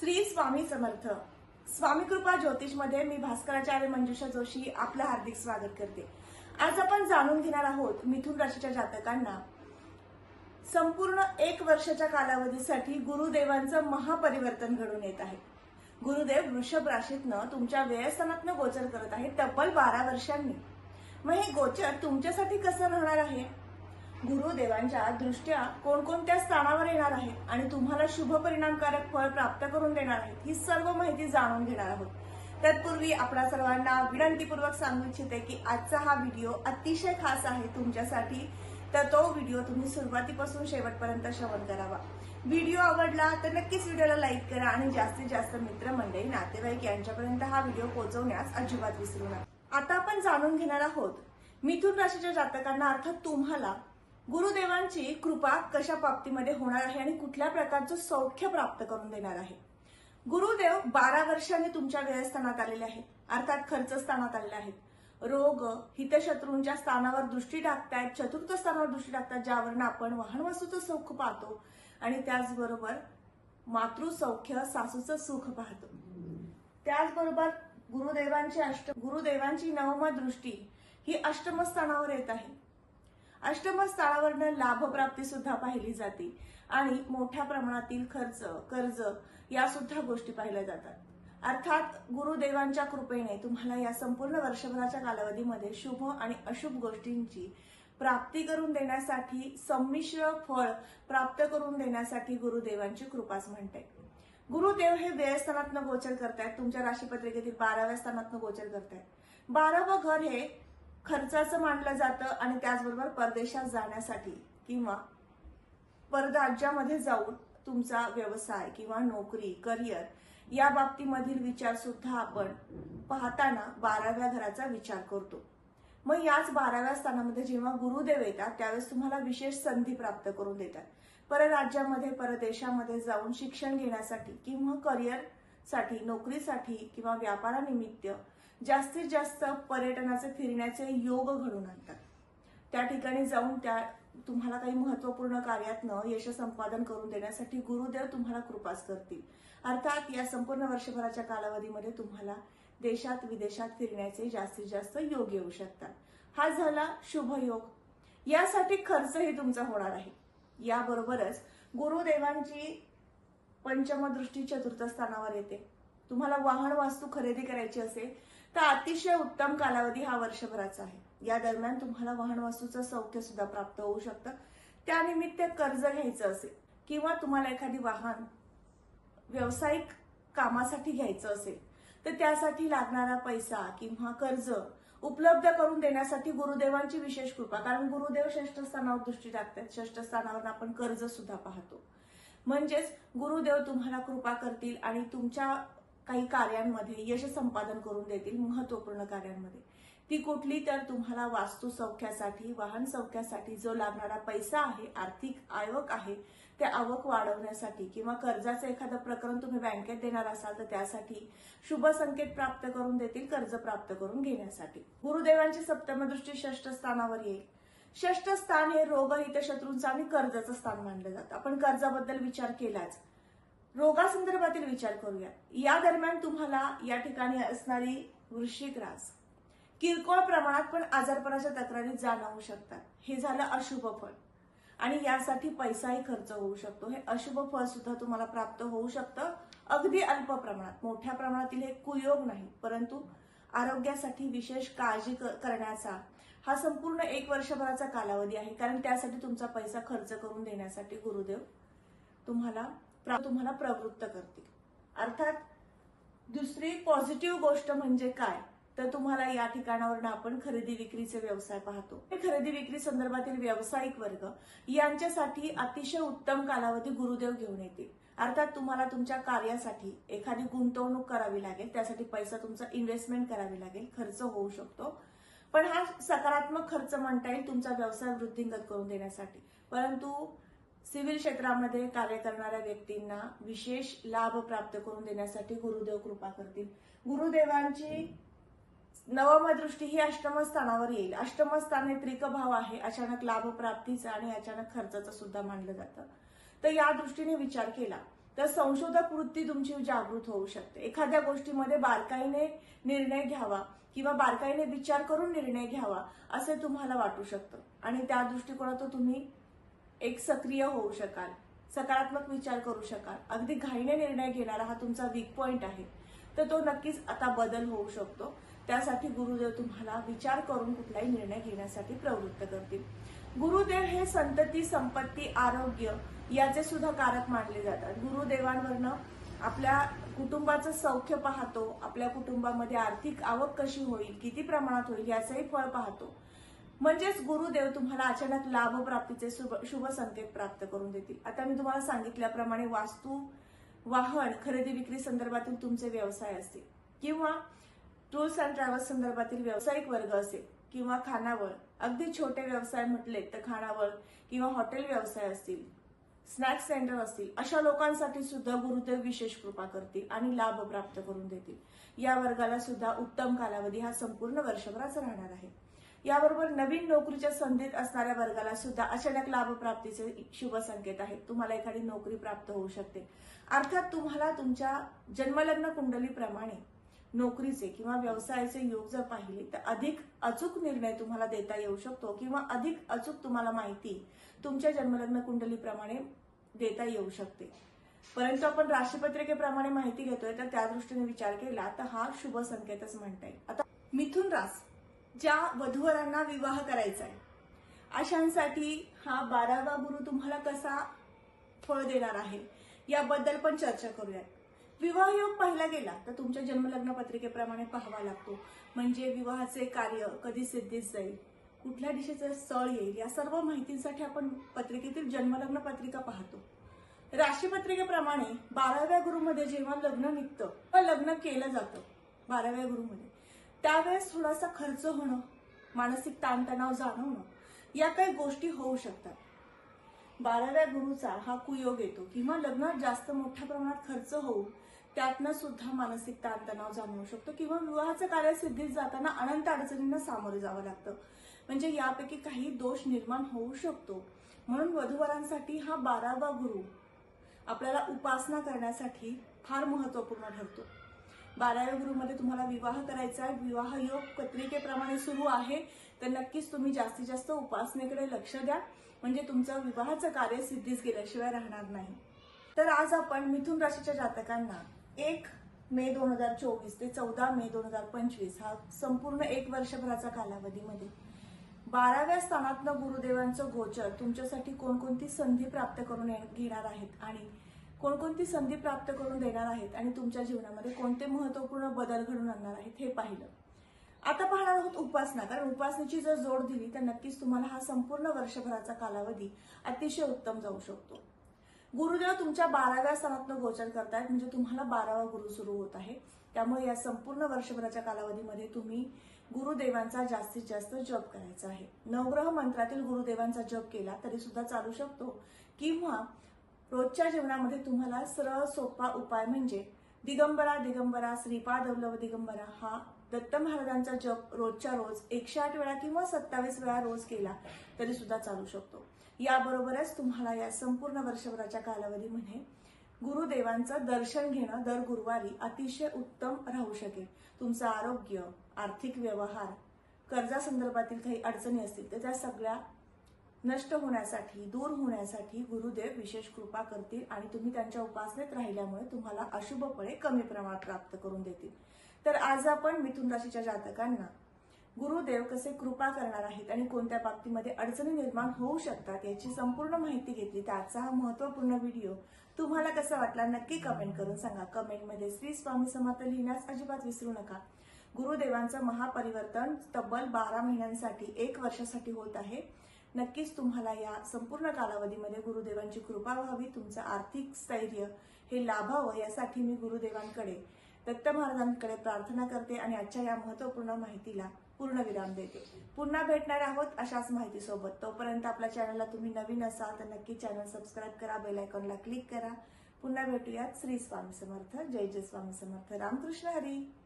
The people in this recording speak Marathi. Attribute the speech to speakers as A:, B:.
A: श्री स्वामी समर्थ. स्वामी कृपा ज्योतिषमध्ये मी भास्कराचार्य मंजुषा जोशी आपलं हार्दिक स्वागत करते. आज आपण जाणून घेणार आहोत मिथुन राशीच्या जातकांना. संपूर्ण एक वर्षाच्या कालावधीसाठी गुरुदेवांचं महापरिवर्तन घडून येत आहे. गुरुदेव वृषभ राशीतनं तुमच्या व्ययस्थानातनं गोचर करत आहे तब्बल बारा वर्षांनी. मग हे गोचर तुमच्यासाठी कसं राहणार आहे? गुरुदेवांच्या दृष्ट्या कोणकोणत्या स्थानावर येणार आहेत आणि तुम्हाला शुभ परिणामकारक फळ प्राप्त करून देणार आहेत ही सर्व माहिती जाणून घेणार आहोत. तत्पूर्वी आपणा सर्वांना विनंतीपूर्वक सांगू इच्छिते की आजचा हा व्हिडिओ अतिशय खास आहे तुमच्यासाठी तर तो व्हिडिओ तुम्ही सुरुवातीपासून शेवटपर्यंत श्रवण करावा. व्हिडिओ आवडला तर नक्कीच व्हिडिओला लाईक करा आणि जास्तीत जास्त मित्रमंडळी नातेवाईक यांच्यापर्यंत हा व्हिडिओ पोहोचवण्यास अजिबात विसरू नका. आता आपण जाणून घेणार आहोत मिथुन राशीच्या जातकांना अर्थात तुम्हाला गुरुदेवांची कृपा कशा प्राप्तीमध्ये होणार आहे आणि कुठल्या प्रकारचं सौख्य प्राप्त करून देणार आहे? गुरुदेव बारा वर्षांनी तुमच्या व्ययस्थानात आलेले आहेत. अर्थात खर्च स्थानात आलेले आहेत. रोग हितशत्रूंच्या स्थानावर दृष्टी टाकतायत चतुर्थ स्थानावर दृष्टी टाकतात ज्यावरनं आपण वाहन वस्तूचं सुख पाहतो आणि त्याचबरोबर मातृसौख्य सासूचं सुख पाहतो. त्याचबरोबर गुरुदेवांची अष्ट गुरुदेवांची नवम दृष्टी ही अष्टम स्थानावर येत आहे. अष्टम स्थळावरनं लाभप्राप्ती सुद्धा पाहिली जाते. आणि मोठ्या प्रमाणातील खर्च कर्ज या सुद्धा गोष्टी पाहिल्या जातात. अर्थात गुरुदेवांच्या कृपेने तुम्हाला या संपूर्ण वर्षभराच्या कालावधीमध्ये शुभ आणि अशुभ गोष्टींची प्राप्ती करून देण्यासाठी संमिश्र फळ प्राप्त करून देण्यासाठी गुरुदेवांची कृपाच म्हणते. गुरुदेव हे व्ययस्थानातनं गोचर करतायत तुमच्या राशीपत्रिकेतील बाराव्या स्थानातनं गोचर करतायत. बारावं घर हे खर्चाचं मानलं जातं आणि त्याचबरोबर परदेशात जाण्यासाठी किंवा परराज्यामध्ये जाऊन तुमचा व्यवसाय किंवा नोकरी करिअर या बाबतीमधील विचार सुद्धा आपण पाहताना बाराव्या घराचा विचार करतो. मग याच बाराव्या स्थानामध्ये जेव्हा गुरुदेव येतात त्यावेळेस तुम्हाला विशेष संधी प्राप्त करून देतात. परराज्यामध्ये परदेशामध्ये जाऊन शिक्षण घेण्यासाठी किंवा करिअरसाठी नोकरीसाठी किंवा व्यापारानिमित्त जास्तीत जास्त पर्यटनाचे फिरण्याचे योग घडून आणतात. त्या ठिकाणी जाऊन त्या तुम्हाला काही महत्त्वपूर्ण कार्यातनं यश संपादन करून देण्यासाठी गुरुदेव तुम्हाला कृपास करतील. अर्थात या संपूर्ण वर्षभराच्या कालावधीमध्ये तुम्हाला देशात विदेशात फिरण्याचे जास्तीत जास्त योग येऊ शकतात. हा झाला शुभ योग. यासाठी खर्चही तुमचा होणार आहे. याबरोबरच गुरुदेवांची पंचमदृष्टी चतुर्थ स्थानावर येते. तुम्हाला वाहन वास्तू खरेदी करायची असेल तर अतिशय उत्तम कालावधी हा वर्षभराचा आहे. या दरम्यान तुम्हाला वाहन वास्तूचं सौख्य सुद्धा प्राप्त होऊ शकतं. त्यानिमित्त कर्ज घ्यायचं असेल किंवा तुम्हाला एखादी वाहन व्यावसायिक कामासाठी घ्यायचं असेल तर त्यासाठी लागणारा पैसा किंवा कर्ज उपलब्ध करून देण्यासाठी गुरुदेवांची विशेष कृपा. कारण गुरुदेव श्रेष्ठ स्थानावर दृष्टी टाकतात. श्रेष्ठ स्थानावर आपण कर्ज सुद्धा पाहतो. म्हणजेच गुरुदेव तुम्हाला कृपा करतील आणि तुमच्या काही कार्यांमध्ये यश संपादन करून देतील महत्त्वपूर्ण कार्यांमध्ये. ती कुठली तर तुम्हाला वास्तू सौख्यासाठी वाहन सौख्यासाठी जो लागणारा पैसा आहे आर्थिक आवक आहे ते आवक वाढवण्यासाठी किंवा कर्जाचं एखादं प्रकरण तुम्ही बँकेत देणार असाल तर त्यासाठी शुभ संकेत प्राप्त करून देतील कर्ज प्राप्त करून घेण्यासाठी. गुरुदेवांची सप्तमदृष्टी षष्ठ स्थानावर येईल. षष्ठ स्थान हे रोगहित शत्रूंचं आणि कर्जाचं स्थान मानलं जातं. आपण कर्जाबद्दल विचार केलाच. रोगासंदर्भातील विचार करूया. या दरम्यान तुम्हाला या ठिकाणी असणारी वृश्चिक रास किरकोळ प्रमाणात पण आजारपणाच्या तक्रारी जाणवू शकतात. हे झालं अशुभ फळ आणि यासाठी पैसाही खर्च होऊ शकतो. हे अशुभ फळ सुद्धा तुम्हाला प्राप्त होऊ शकतं. अगदी अल्प प्रमाणात मोठ्या प्रमाणातील हे कुयोग नाही परंतु आरोग्यासाठी विशेष काळजी क- करण्याचा हा संपूर्ण एक वर्षभराचा कालावधी आहे. कारण त्यासाठी तुमचा पैसा खर्च करून देण्यासाठी गुरुदेव तुम्हाला तुम्हाला प्रवृत्त करतील. अर्थात दुसरी पॉझिटिव्ह गोष्ट म्हणजे काय? तर तुम्हाला या ठिकाणावरून आपण खरेदी विक्रीचे व्यवसाय पाहतो. हे खरेदी विक्री संदर्भातील व्यावसायिक वर्ग यांच्यासाठी अतिशय उत्तम कालावधी गुरुदेव घेऊन येतील. अर्थात तुम्हाला तुमच्या कार्यासाठी एखादी गुंतवणूक करावी लागेल त्यासाठी पैसा तुमचा इन्व्हेस्टमेंट करावी लागेल खर्च होऊ शकतो. पण हा सकारात्मक खर्च म्हणता येईल तुमचा व्यवसाय वृद्धिंगत करून देण्यासाठी. परंतु सिव्हिल क्षेत्रामध्ये कार्य करणाऱ्या व्यक्तींना विशेष लाभ प्राप्त करून देण्यासाठी गुरुदेव कृपा करतील. गुरुदेवांची नवम दृष्टी ही अष्टमस्थानावर येईल. अष्टमस्थान हे त्रिकभाव आहे. अचानक लाभ प्राप्तीचा आणि अचानक खर्चाचं सुद्धा मानलं जातं. तर या दृष्टीने विचार केला तर संशोधक वृत्ती तुमची जागृत होऊ शकते. एखाद्या गोष्टीमध्ये बारकाईने निर्णय घ्यावा किंवा बारकाईने विचार करून निर्णय घ्यावा असे तुम्हाला वाटू शकतं. आणि त्या दृष्टिकोनातून तुम्ही एक सक्रिय होऊ शकाल सकारात्मक विचार करू शकाल. अगदी घाईने निर्णय घेणारा हा तुमचा वीक पॉइंट आहे. तर तो नक्कीच आता बदल होऊ शकतो. त्यासाठी गुरुदेव तुम्हाला विचार करून कुठलाही निर्णय घेण्यासाठी प्रवृत्त करतील. गुरुदेव हे संतती संपत्ती आरोग्य याचे सुद्धा कारक मानले जातात. गुरुदेवांवरनं आपल्या कुटुंबाचं सौख्य पाहतो आपल्या कुटुंबामध्ये आर्थिक आवक कशी होईल किती प्रमाणात होईल याचंही फळ पाहतो. म्हणजेच गुरुदेव तुम्हाला अचानक लाभप्राप्तीचे शुभ शुभ संकेत प्राप्त करून देतील. आता मी तुम्हाला सांगितल्याप्रमाणे वास्तू वाहन खरेदी विक्री संदर्भातील तुमचे व्यवसाय असतील. किंवा टूर्स अँड ट्रॅव्हल्स संदर्भातील व्यावसायिक वर्ग असेल किंवा खानावळ. अगदी छोटे व्यवसाय म्हटले तर खानावळ किंवा हॉटेल व्यवसाय असतील स्नॅक्स सेंटर असतील अशा लोकांसाठी सुद्धा गुरुदेव विशेष कृपा करतील आणि लाभ प्राप्त करून देतील. या वर्गाला सुद्धा उत्तम कालावधी हा संपूर्ण वर्षभराचा राहणार आहे. याबरोबर नवीन नोकरीच्या संधीत असणाऱ्या वर्गाला सुद्धा अचानक लाभ प्राप्तीचे शुभ संकेत आहेत. तुम्हाला एखादी नोकरी प्राप्त होऊ शकते. अर्थात तुम्हाला तुमच्या जन्मलग्न कुंडलीप्रमाणे नोकरीचे किंवा व्यवसायाचे योग जर पाहिले तर अधिक अचूक निर्णय तुम्हाला देता येऊ शकतो किंवा अधिक अचूक तुम्हाला माहिती तुमच्या जन्मलग्न कुंडलीप्रमाणे देता येऊ शकते. परंतु आपण राशीपत्रिकेप्रमाणे माहिती घेतोय तर त्या दृष्टीने विचार केला तर हा शुभ संकेतच म्हणता येईल. आता मिथुन रास ज्या वधूवरांना विवाह करायचा आहे. अशांसाठी हा बारावा गुरु तुम्हाला कसा फळ देणार आहे याबद्दल पण चर्चा करूयात. विवाह योग पाहिला गेला तर तुमच्या जन्मलग्न पत्रिकेप्रमाणे पाहावा लागतो. म्हणजे विवाहाचे कार्य कधी सिद्धीस जाईल कुठल्या दिशेचं स्थळ येईल या सर्व माहितीसाठी आपण पत्रिकेतील जन्मलग्न पत्रिका पाहतो. राशीपत्रिकेप्रमाणे बाराव्या गुरुमध्ये जेव्हा लग्न निघतं लग्न केलं जातं बाराव्या गुरुमध्ये. त्यावेळेस थोडासा खर्च होणं मानसिक ताणतणाव जाणवणं या काही गोष्टी होऊ शकतात. बाराव्या गुरुचा हा कुयोग येतो किंवा लग्नात जास्त मोठ्या प्रमाणात खर्च होऊन त्यातनं सुद्धा मानसिक ताणतणाव जाणवू शकतो किंवा विवाहाचं कार्य सिद्धीत जाताना अनंत अडचणींना सामोरे जावं लागतं. म्हणजे यापैकी काही दोष निर्माण होऊ शकतो. म्हणून वधूवरांसाठी हा बारावा गुरु आपल्याला उपासना करण्यासाठी फार महत्त्वपूर्ण ठरतो. बाराव्या गुरुमध्ये तुम्हाला विवाह करायचा आहे. विवाह योग पत्रिकेप्रमाणे सुरू आहे. तर नक्कीच तुम्ही जास्तीत जास्त उपासनेकडे लक्ष द्या. म्हणजे तुमचं विवाहाचं कार्य सिद्धीच गेल्याशिवाय राहणार नाही. तर आज आपण मिथुन राशीच्या जातकांना एक मे दोन हजार चोवीस ते चौदा मे दोन हजार पंचवीस हा संपूर्ण एक वर्षभराचा कालावधीमध्ये. बाराव्या स्थानातनं गुरुदेवांचं गोचर तुमच्यासाठी कोणकोणती संधी प्राप्त करून घेणार आहेत? आणि कोणकोणती संधी प्राप्त करून देणार आहेत आणि तुमच्या जीवनामध्ये कोणते महत्त्वपूर्ण बदल घडून आणणार आहेत हे पाहिलं. आता पाहणार आहोत उपासना. कारण उपासनेची जर जोड दिली तर नक्कीच तुम्हाला हा संपूर्ण वर्षभराचा कालावधी अतिशय उत्तम जाऊ शकतो. गुरुदेव तुमच्या बाराव्या स्थानातनं गोचर करतायत म्हणजे तुम्हाला बारावा गुरु सुरू होत आहे. त्यामुळे या संपूर्ण वर्षभराच्या कालावधीमध्ये तुम्ही गुरुदेवांचा जास्तीत जास्त जप करायचा आहे. नवग्रह मंत्रातील गुरुदेवांचा जप केला तरी सुद्धा चालू शकतो. किंवा रोजच्या जीवनामध्ये तुम्हाला सरळ सोपा उपाय म्हणजे दिगंबरा दिगंबरा श्रीपाद दिगंबरा हा दत्त महाराजांचा जप रोजच्या रोज एकशे आठ वेळा किंवा सत्तावीस वेळा रोज केला तरी सुद्धा चालू शकतो. याबरोबरच तुम्हाला या संपूर्ण वर्षभराच्या कालावधीमध्ये गुरुदेवांचं दर्शन घेणं दर गुरुवारी अतिशय उत्तम राहू शकेल. तुमचं आरोग्य आर्थिक व्यवहार कर्जासंदर्भातील काही अडचणी असतील तर त्या सगळ्या नष्ट होण्यासाठी दूर होण्यासाठी गुरुदेव विशेष कृपा करतील आणि तुम्ही त्यांच्या उपासनेत राहिल्यामुळे तुम्हाला अशुभ फळे कमी प्रमाणात प्राप्त करून देतील. तर आज आपण मिथुन राशीच्या जातकांना गुरुदेव कसे कृपा करणार आहेत आणि कोणत्या बाबतीमध्ये अडचणी निर्माण होऊ शकतात याची संपूर्ण माहिती घेतली. तर आजचा हा महत्त्वपूर्ण व्हिडिओ तुम्हाला कसा वाटला नक्की कमेंट करून सांगा. कमेंटमध्ये श्री स्वामी समर्थ लिहिण्यास अजिबात विसरू नका. गुरुदेवांचं महापरिवर्तन तब्बल बारा महिन्यांसाठी एक वर्षासाठी होत आहे. नक्कीच तुम्हाला या संपूर्ण कालावधीमध्ये गुरुदेवांची कृपा व्हावी तुमचं आर्थिक स्थैर्य हे लाभावं यासाठी मी गुरुदेवांकडे दत्त महाराजांकडे प्रार्थना करते आणि आजच्या या महत्त्वपूर्ण माहितीला पूर्ण विराम देते. पुन्हा भेटणार आहोत अशाच माहितीसोबत. तोपर्यंत आपल्या चॅनलला तुम्ही नवीन असाल तर नक्की चॅनल सबस्क्राईब करा बेल आयकॉनला क्लिक करा. पुन्हा भेटूयात श्री स्वामी समर्थ जय जय स्वामी समर्थ. रामकृष्ण हरी!